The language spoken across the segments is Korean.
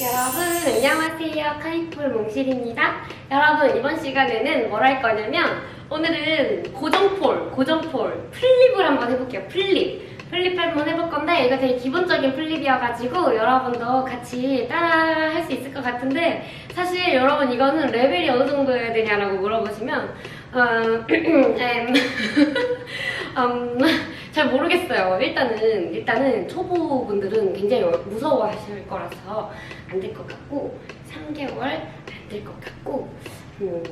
여러분 안녕하세요. 카이풀 몽실입니다. 여러분 이번 시간에는 뭘 할 거냐면 오늘은 고정폴 고정폴 플립을 한번 해볼게요. 플립. 플립 한번 해볼 건데 이거 되게 기본적인 플립이어가지고 여러분도 같이 따라 할 수 있을 것 같은데 사실 여러분 이거는 레벨이 어느 정도여야 되냐라고 물어보시면 어, 음, 음, 잘 모르겠어요. 일단은 일단은 초보분들은 굉장히 무서워하실 거라서 안 될 것 같고 3개월 안 될 것 같고 음,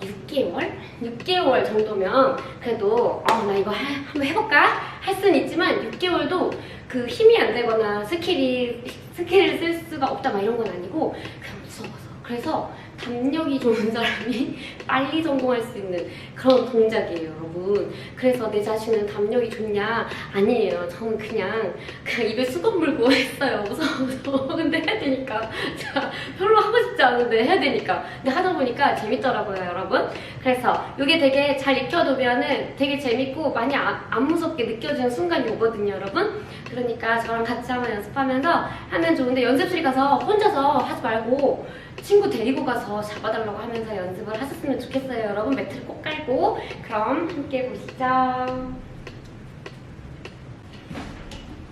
6개월? 6개월 정도면 그래도 어, 나 이거 하- 한번 해볼까? 할 수는 있지만 6개월도 그 힘이 안 되거나 스킬이 스킬을 쓸 수가 없다 막 이런 건 아니고 그냥 무서워서 그래서 담력이 좋은 사람이 빨리 성공할 수 있는 그런 동작이에요, 여러분. 그래서 내 자신은 담력이 좋냐? 아니에요. 저는 그냥 그냥 입에 수건 물고 했어요. 무서워서. 근데 해야 되니까. 자, 별로 하고 싶지 않은데 해야 되니까. 근데 하다 보니까 재밌더라고요, 여러분. 그래서 이게 되게 잘 익혀두면은 되게 재밌고 많이 아- 안 무섭게 느껴지는 순간이 오거든요, 여러분. 그러니까 저랑 같이 한번 연습하면서 하면 좋은데 연습실 가서 혼자서 하지 말고 친구 데리고 가서 잡아달라고 하면서 연습을 하셨으면 좋겠어요, 여러분. 매트를 꼭 깔고. 그럼 함께 보시죠.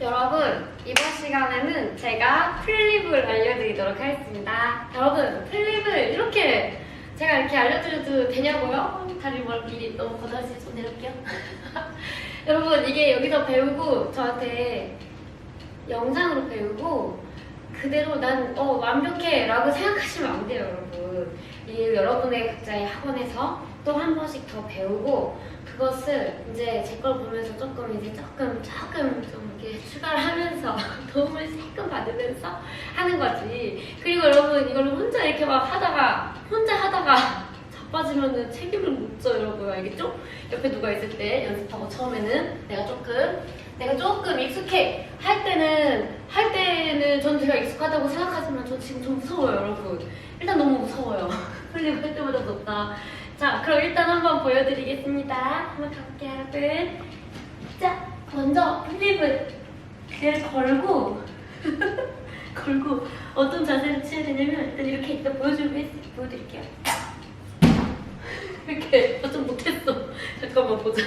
여러분, 이번 시간에는 제가 플립을 알려드리도록 하겠습니다. 여러분, 플립을 이렇게 제가 이렇게 알려드려도 되냐고요? 다리 멀 미리 너무 거다시 좀 내릴게요. 여러분, 이게 여기서 배우고 저한테 영상으로 배우고 그대로 난 어, 완벽해 라고 생각하시면 안 돼요, 여러분. 이 여러분의 각자의 학원에서 또 한 번씩 더 배우고 그것을 이제 제 걸 보면서 조금 이제 조금 조금 좀 이렇게 추가를 하면서 도움을 조금 받으면서 하는 거지. 그리고 여러분 이걸 혼자 이렇게 막 하다가 혼자 하다가 자빠지면은 책임을 못져 여러분 알겠죠? 옆에 누가 있을 때 연습하고 처음에는 내가 조금 내가 조금 익숙해. 할 때는 할 때는 전 제가 익숙하다고 생각하지만 저 지금 좀 무서워요 여러분. 일단 너무 무서워요. 플립 할 때마다 무섭다. 자 그럼 일단 한번 보여드리겠습니다. 한번 가볼게요 여러분. 자 먼저 플립을 그를 걸고 걸고 어떤 자세를 취해야 되냐면 일단 이렇게 일단 보여주고 했- 보여드릴게요. 이렇게 아, 좀 못했어. 잠깐만 보자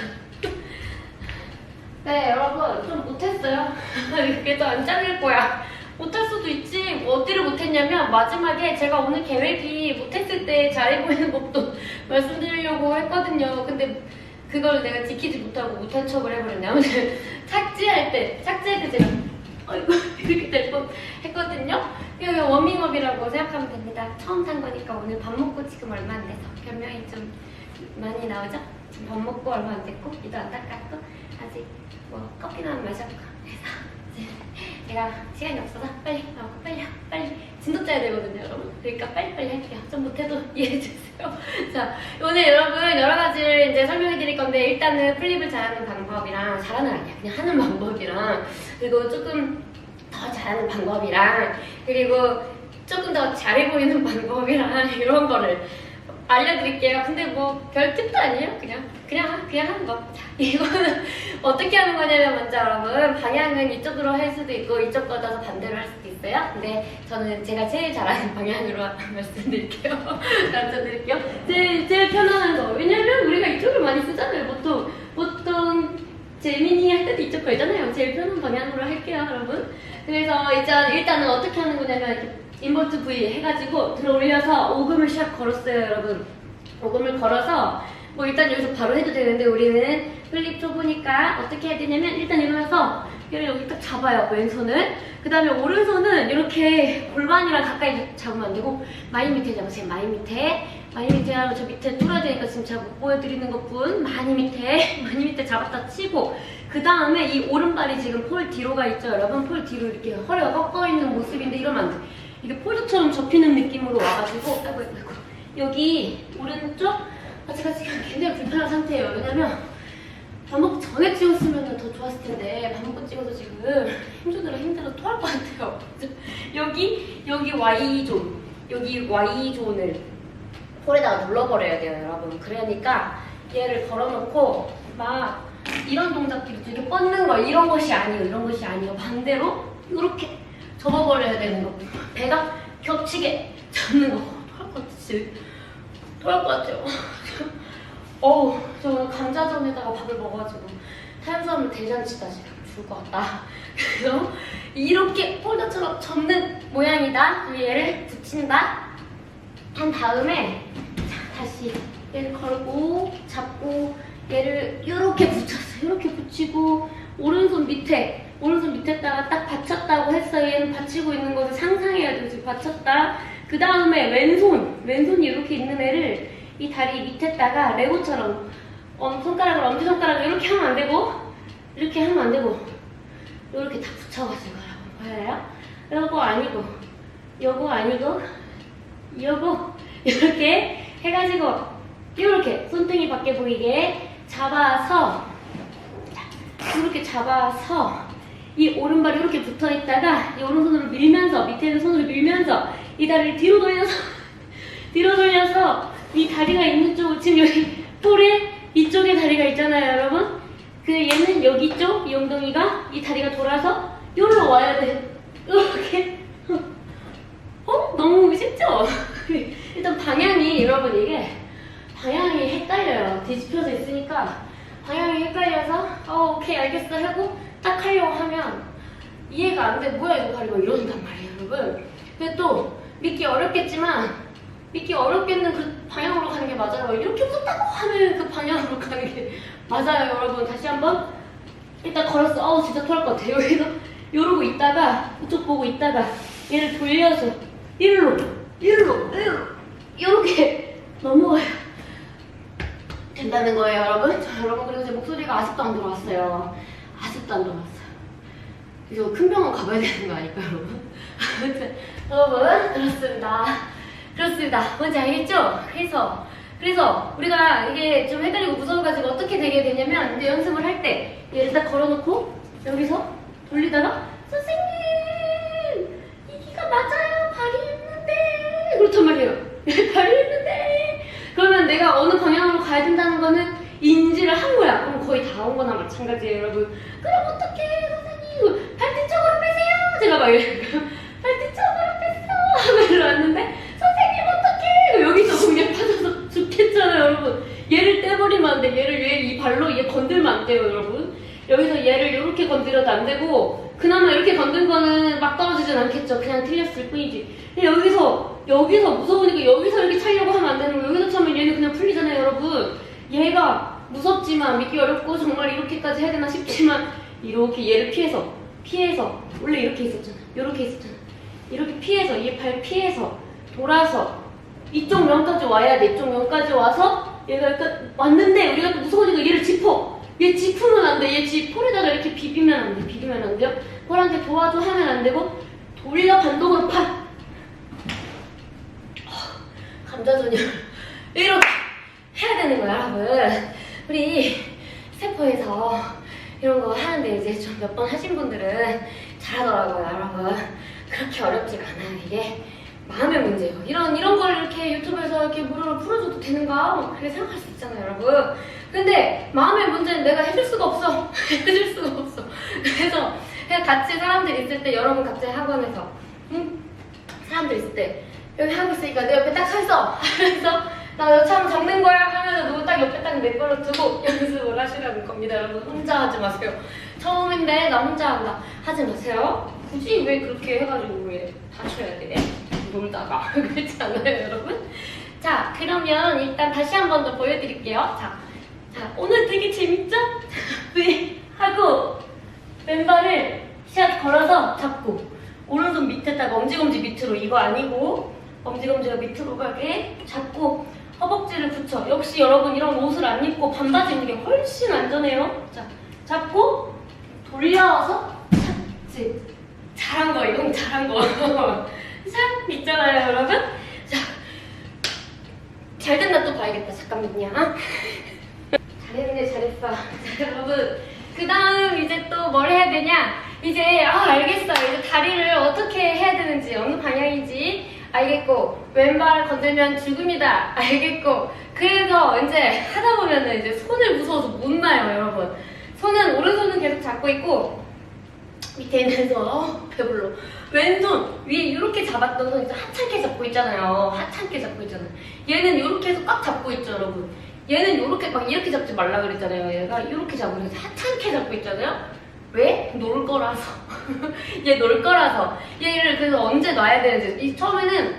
네 여러분 좀 못했어요. 그래도 안 잘릴 거야. 못할 수도 있지. 뭐 어디를 못했냐면 마지막에 제가 오늘 계획이 못했을 때 잘해 보이는 법도 말씀드리려고 했거든요. 근데 그걸 내가 지키지 못하고 못한 척을 해버렸네. 아무튼 착지할 때 착지할 때 제가 어이구 이렇게 될 뻔 했거든요. 여기 워밍업이라고 생각하면 됩니다. 처음 산 거니까 오늘 밥 먹고 지금 얼마 안 돼서. 변명이 좀 많이 나오죠? 밥 먹고 얼마 안 됐고 이도 안 닦았고 아직 뭐 커피나 한 마셨고 그래서 제가 시간이 없어서 빨리 나오고 빨리 하고 빨리 진도 짜야 되거든요 여러분 그러니까 빨리빨리 할게요 좀 못해도 이해해주세요 자 오늘 여러분 여러 가지를 이제 설명해 드릴 건데 일단은 플립을 잘하는 방법이랑 잘하는 아니야 그냥 하는 방법이랑 그리고 조금 더 잘하는 방법이랑 그리고 조금 더 잘해 보이는 방법이랑 이런 거를 알려드릴게요. 근데 뭐 별 팁도 아니에요. 그냥 그냥 하- 그냥 하는 거. 자, 이거는 어떻게 하는 거냐면 먼저 여러분 방향은 이쪽으로 할 수도 있고 이쪽 걷어서 반대로 할 수도 있어요. 근데 저는 제가 제일 잘하는 방향으로 말씀드릴게요. 가르쳐드릴게요. 제일 제일 편안한 거. 왜냐면 우리가 이쪽을 많이 쓰잖아요. 보통 보통 재민이 할 때도 이쪽 걸잖아요. 제일 편한 방향으로 할게요, 여러분. 그래서 일단 일단은 어떻게 하는 거냐면 인버트 V 해가지고 들어 올려서 오금을 시작 걸었어요, 여러분. 오금을 걸어서 뭐 일단 여기서 바로 해도 되는데 우리는 플립 초보니까 어떻게 해야 되냐면 일단 일어나서 얘를 여기 딱 잡아요, 왼손을. 그 다음에 오른손은 이렇게 골반이랑 가까이 잡으면 안 되고 많이 밑에 잡으세요, 많이 밑에. 많이 밑에 하면 저 밑에 뚫어야 되니까 지금 제가 못 보여드리는 것뿐 많이 밑에 많이 밑에 잡았다 치고 그 다음에 이 오른발이 지금 폴 뒤로 가 있죠 여러분 폴 뒤로 이렇게 허리가 꺾어 있는 모습인데 이러면 안 돼. 이게 폴드처럼 접히는 느낌으로 와가지고 아이고 아이고 여기 오른쪽 아 지금 굉장히 불편한 상태예요. 왜냐면 밥 먹고 전에 찍었으면 더 좋았을 텐데 밥 먹고 찍어서 지금 힘주느라 힘들어 토할 것 같아요. 여기 여기 Y존 여기 Y존을 폴에다가 눌러버려야 돼요 여러분. 그러니까 얘를 걸어놓고 막 이런 동작들이 되게 뻗는 거 이런 것이 아니에요 이런 것이 아니에요. 반대로 이렇게 접어버려야 되는 거. 배가 겹치게 잡는 거. 토할 것 같아 지금 토할 것 같아요 어우 저 오늘 감자전에다가 밥을 먹어가지고 탄수화물 대잔치다 지금. 죽을 것 같다. 그래서 이렇게 폴더처럼 접는 모양이다. 그럼 얘를 붙인다. 한 다음에 자, 다시 얘를 걸고 잡고 얘를 이렇게 붙였어. 이렇게 붙이고 오른손 밑에 오른손 밑에다가 딱 받쳤다고 했어 얘는 받치고 있는 것을 상상해야 돼 지금 받쳤다. 그 다음에 왼손 왼손이 이렇게 있는 애를 이 다리 밑에다가 레고처럼 엄, 손가락을 엄지손가락을 이렇게 하면 안 되고 이렇게 하면 안 되고 이렇게 다 붙여가지고 보여요? 요거 아니고 요거 아니고 요거 이렇게 해가지고 이렇게 손등이 밖에 보이게 잡아서 이렇게 잡아서 이 오른발이 이렇게 붙어 있다가 이 오른손으로 밀면서 밑에 있는 손으로 밀면서 이 다리를 뒤로 돌려서 뒤로 돌려서 이 다리가 있는 쪽 지금 여기 폴에 이쪽에 다리가 있잖아요 여러분. 그 얘는 여기 쪽 이 엉덩이가 이 다리가 돌아서 여기로 와야 돼 이렇게 어? 너무 쉽죠? 일단 방향이 여러분 이게 방향이 헷갈려요. 뒤집혀져 있으니까 방향이 헷갈려서 어 오케이 알겠어 하고 딱 하려고 하면 이해가 안 돼. 뭐야 이거 다리가 이런단 말이에요 여러분. 근데 또 믿기 어렵겠지만 믿기 어렵겠는 그 방향으로 게 맞아요. 이렇게 붙다고 하는 그 방향으로 가는 게 맞아요 여러분. 다시 한번 일단 걸었어. 어우 진짜 토할 것 같아. 여기서 이러고 있다가 그쪽 보고 있다가 얘를 돌려서 일로 일로 일로 이렇게 넘어가요. 된다는 거예요, 여러분. 자, 여러분 그리고 제 목소리가 아직도 안 들어왔어요. 아직도 안 들어왔어요. 이거 큰 병원 가봐야 되는 거 아닐까요, 여러분? 아무튼 여러분 그렇습니다. 그렇습니다. 뭔지 알겠죠? 그래서 그래서 우리가 이게 좀 헷갈리고 무서워가지고 어떻게 되게 되냐면 이제 연습을 할 때 얘를 딱 걸어놓고 여기서 돌리다가 선생님 이기가 맞아요. 발이 있는데. 그렇단 말이에요. 발이 있는데. 그러면 내가 어느 방향으로 가야 된다는 거는 인지를 한 거야. 그럼 거의 다 온 거나 마찬가지예요 여러분. 그럼 어떡해 선생님. 발 뒤쪽으로 빼세요. 제가 막 이래요. 발 뒤쪽으로 뺐어. 하고 일어났는데 선생님 어떡해 여기서 그냥 빠져서 죽겠잖아요 여러분 얘를 떼버리면 안 돼 얘를 얘 이 발로 얘 건들면 안 돼요 여러분. 여기서 얘를 이렇게 건드려도 안 되고 그나마 이렇게 건든 거는 막 떨어지진 않겠죠. 그냥 틀렸을 뿐이지. 근데 여기서 여기서 무서우니까 여기서 이렇게 차려고 하면 안 되는 거 여기서 차면 얘는 그냥 풀리잖아요 여러분. 얘가 무섭지만 믿기 어렵고 정말 이렇게까지 해야 되나 싶지만 이렇게 얘를 피해서 피해서 원래 이렇게 있었잖아. 이렇게 있었잖아. 이렇게 피해서 얘 발 피해서 돌아서 이쪽 면까지 와야 돼 이쪽 면까지 와서 얘가 약간 왔는데 우리가 또 무서우니까 얘를 짚어 얘 짚으면 안 돼. 얘 지, 폴에다가 이렇게 비비면 안 돼. 비비면 안 돼요. 폴한테 도와줘 하면 안 되고 돌려 반동으로 팍. 감자전을 이렇게 해야 되는 거야, 여러분. 우리 세포에서 이런 거 하는데 이제 좀 몇 번 하신 분들은 잘하더라고요, 여러분. 그렇게 어렵지가 않아요, 이게. 마음의 문제예요. 이런 이런 걸 이렇게 유튜브에서 이렇게 무료로 풀어줘도 되는가? 뭐 그렇게 생각할 수 있잖아요, 여러분. 근데 마음의 문제는 내가 해줄 수가 없어. 해줄 수가 없어. 그래서 그냥 같이 사람들 있을 때 여러분 갑자기 학원에서 응? 사람들 있을 때 여기 하고 있으니까 내 옆에 딱 서 있어. 그래서 나 여차하면 적는 거야 하면서 누구 딱 옆에 딱내 거를 두고 연습을 하시라는 겁니다, 여러분. 혼자 하지 마세요. 처음인데 나 혼자 한다. 하지 마세요. 굳이 왜 그렇게 해가지고 왜 다쳐야 돼? 놀다가 그렇지 않아요, 여러분? 자, 그러면 일단 다시 한 번 더 보여드릴게요. 자, 자, 오늘 되게 재밌죠? 네, 하고 왼발을 샷 걸어서 잡고 오른손 밑에다가 엄지검지 밑으로 이거 아니고 엄지검지가 밑으로 가게 잡고 허벅지를 붙여. 역시 여러분 이런 옷을 안 입고 반바지 입는 게 훨씬 안전해요. 자, 잡고 돌려서 착지. 잘한 거, 이건 잘한 거. 샷 있잖아요, 여러분. 자, 잘 됐나 또 봐야겠다. 잠깐만요. 자, 여러분 그 다음 이제 또 뭘 해야 되냐 이제 아 알겠어 이제 다리를 어떻게 해야 되는지 어느 방향인지 알겠고 왼발을 건들면 죽음이다 알겠고 그래서 이제 하다 보면은 이제 손을 무서워서 못 놔요 여러분 손은 오른손은 계속 잡고 있고 밑에 있는 손, 어, 배불러. 왼손 위에 이렇게 잡았던 손 이제 하찮게 잡고 있잖아요. 하찮게 잡고 있잖아요. 얘는 이렇게 해서 꽉 잡고 있죠, 여러분. 얘는 이렇게 막 이렇게 잡지 말라 그랬잖아요. 얘가 이렇게 있어서 하찮게 잡고 있잖아요. 왜? 놀 거라서. 얘 놀 거라서. 얘를 그래서 언제 놔야 되는지. 이 처음에는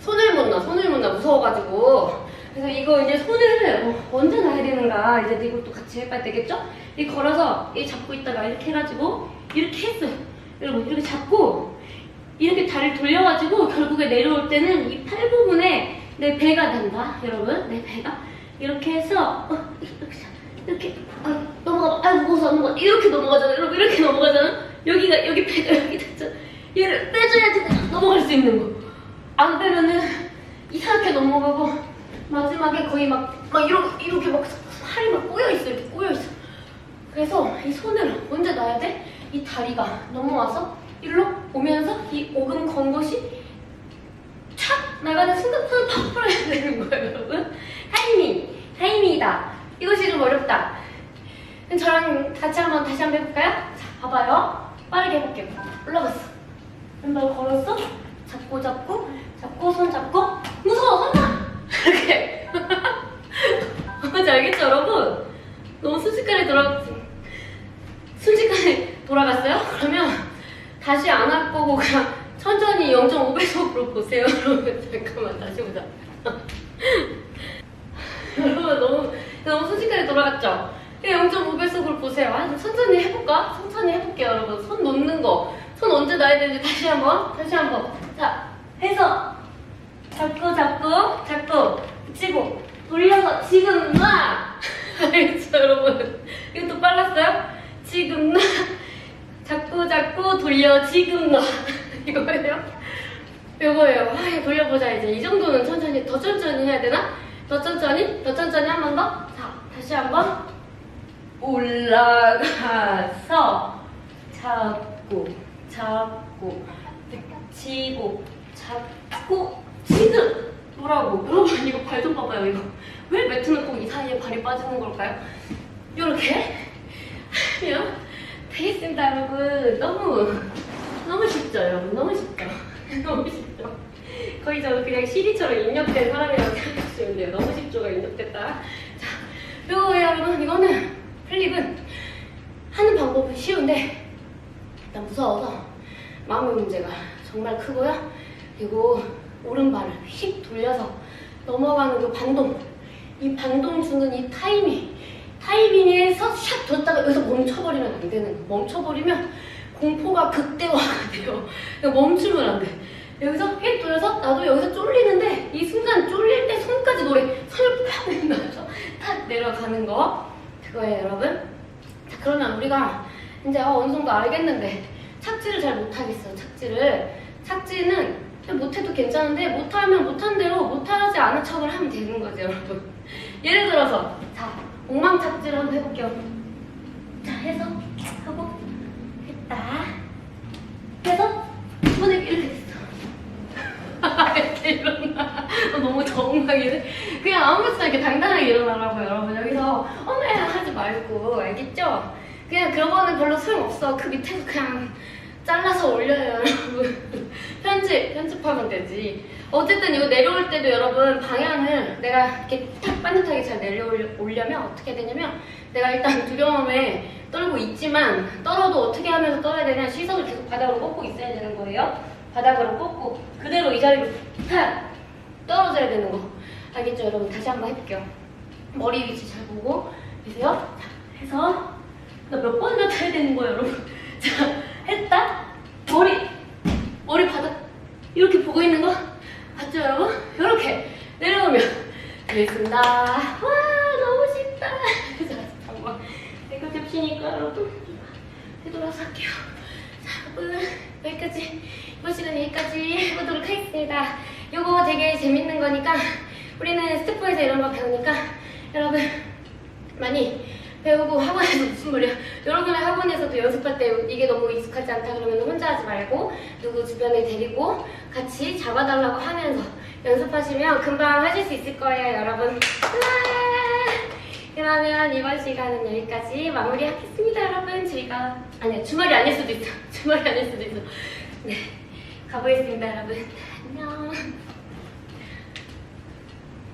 손을 못 놔, 손을 못 놔, 무서워가지고. 그래서 이거 이제 손을 어, 언제 놔야 되는가. 이제 이것도 같이 해봐야 되겠죠? 이 걸어서 이 잡고 있다가 이렇게 해가지고 이렇게 했어요. 여러분, 이렇게 잡고 이렇게 다리를 돌려가지고 결국에 내려올 때는 이 팔 부분에 내 배가 된다, 여러분. 내 배가. 이렇게 해서 어, 이렇게, 아, 넘어가, 아, 무거워서 안 넘어가. 이렇게 넘어가잖아, 여러분. 이렇게 넘어가잖아. 여기가, 여기 배가 여기 됐잖아. 얘를 빼줘야지 넘어갈 수 있는 거. 안 빼면은 이상하게 넘어가고 마지막에 거의 막, 막 이렇게, 이렇게 막 살이 막 꼬여있어. 이렇게 꼬여있어. 그래서 이 손을 언제 놔야 돼? 이 다리가 넘어와서 일로 오면서 이 오금 건 것이 촥 나가는 순간 팍 풀어야 되는 거예요, 여러분. 타이밍, 타이밍이다. 이것이 좀 어렵다. 그럼 저랑 같이 한번 다시 한번 해볼까요? 자, 봐봐요. 빠르게 해볼게요. 올라갔어. 왼발 걸었어. 잡고 잡고 잡고 손 잡고 무서워 손 이렇게. 뭔지 알겠죠, 여러분? 너무 순식간에 돌아갔지. 순식간에 돌아갔어요? 그러면 다시 안 할 거고 그냥 천천히 0.5배속으로 보세요. 여러분 잠깐만 다시 보자. 여러분 너무 너무 순식간에 돌아갔죠? 그냥 0.5배속으로 보세요. 아, 천천히 해볼까? 천천히 해볼게요, 여러분. 손 놓는 거. 손 언제 놔야 되는지 다시 한번, 다시 한번. 자, 해서 잡고 잡고 잡고 붙이고 돌려서 지금 놔. 알겠죠, 여러분? 이것도 빨랐어요? 지금 놔. 잡고 잡고 돌려 지금 놔. 이거예요? 이거예요. 아, 돌려보자 이제. 이 정도는 천천히 더 천천히 해야 되나? 더 천천히? 더 천천히 한 번 더? 자, 다시 한 번. 올라가서 잡고 잡고 치고 잡고 지금 뭐라고? 여러분 이거 발 좀 봐봐요 이거. 왜 매트는 꼭 이 사이에 발이 빠지는 걸까요? 이렇게? 하면 되겠습니다 여러분. 너무 너무 쉽죠 여러분. 너무 쉽죠. 너무 쉽죠. 거의 저는 그냥 CD처럼 입력된 사람이라고 생각하시면 돼요. 너무 쉽죠가 입력됐다. 자 요거예요 여러분 이거는 플립은 하는 방법은 쉬운데 일단 무서워서 마음의 문제가 정말 크고요. 그리고 오른발을 휙 돌려서 넘어가는 그 반동, 이 반동 주는 이 타이밍, 타이밍에서 샥 뒀다가 여기서 멈춰버리면 안 되는 거. 멈춰버리면 공포가 극대화가 돼요. 그러니까 멈추면 안 돼. 여기서 휙 돌려서 나도 여기서 쫄리는데 이 순간 쫄릴 때 손까지 노래 손을 팍 내면서 탁 내려가는 거 그거예요 여러분. 자 그러면 우리가 이제 어, 어느 정도 알겠는데 착지를 잘 못하겠어요. 착지를 착지는 못해도 괜찮은데 못하면 못한 대로 못하지 않은 척을 하면 되는 거죠, 여러분. 예를 들어서 자 엉망 착지를 한번 해볼게요. 자 해서 하고 했다. 해서 손을 이렇게 됐어. 이렇게 일어나. 너무 정막이네. 그냥 아무렇지나 이렇게 당당하게 일어나라고요, 여러분. 여기서 어메 하지 말고 알겠죠? 그냥 그런 거는 별로 소용없어. 그 밑에서 그냥 잘라서 올려요, 여러분. 편집, 편집하면 되지. 어쨌든 이거 내려올 때도 여러분 방향을 내가 이렇게 탁 반듯하게 잘 내려오려면 어떻게 되냐면 내가 일단 두려움에 떨고 있지만 떨어도 어떻게 하면서 떨어야 되냐 시선을 계속 바닥으로 꽂고 있어야 되는 거예요. 바닥으로 꽂고 그대로 이 자리로 탁 떨어져야 되는 거. 알겠죠, 여러분? 다시 한번 해볼게요. 머리 위치 잘 보고 계세요. 자, 해서 나몇 번이나 타야 되는 거예요, 여러분. 자, 했다. 머리, 머리 바닥 이렇게 보고 있는 거 맞죠, 여러분? 이렇게 내려오면 되겠습니다. 와, 너무 쉽다. 자, 잠깐만. 내가 접시니까 여러분 되돌아서 할게요. 자, 여러분 여기까지 이번 시간 여기까지 해보도록 하겠습니다. 요거 되게 재밌는 거니까 우리는 스태프에서 이런 거 배우니까 여러분 많이 배우고 학원에서 무슨 말이야 여러분의 학원에서도 연습할 때 이게 너무 익숙하지 않다 그러면 혼자 하지 말고 누구 주변에 데리고 같이 잡아달라고 하면서 연습하시면 금방 하실 수 있을 거예요 여러분! 그러면 이번 시간은 여기까지 마무리하겠습니다, 여러분. 저희가 아니요 주말이 아닐 수도 있어. 주말이 아닐 수도 있어. 네, 가보겠습니다, 여러분.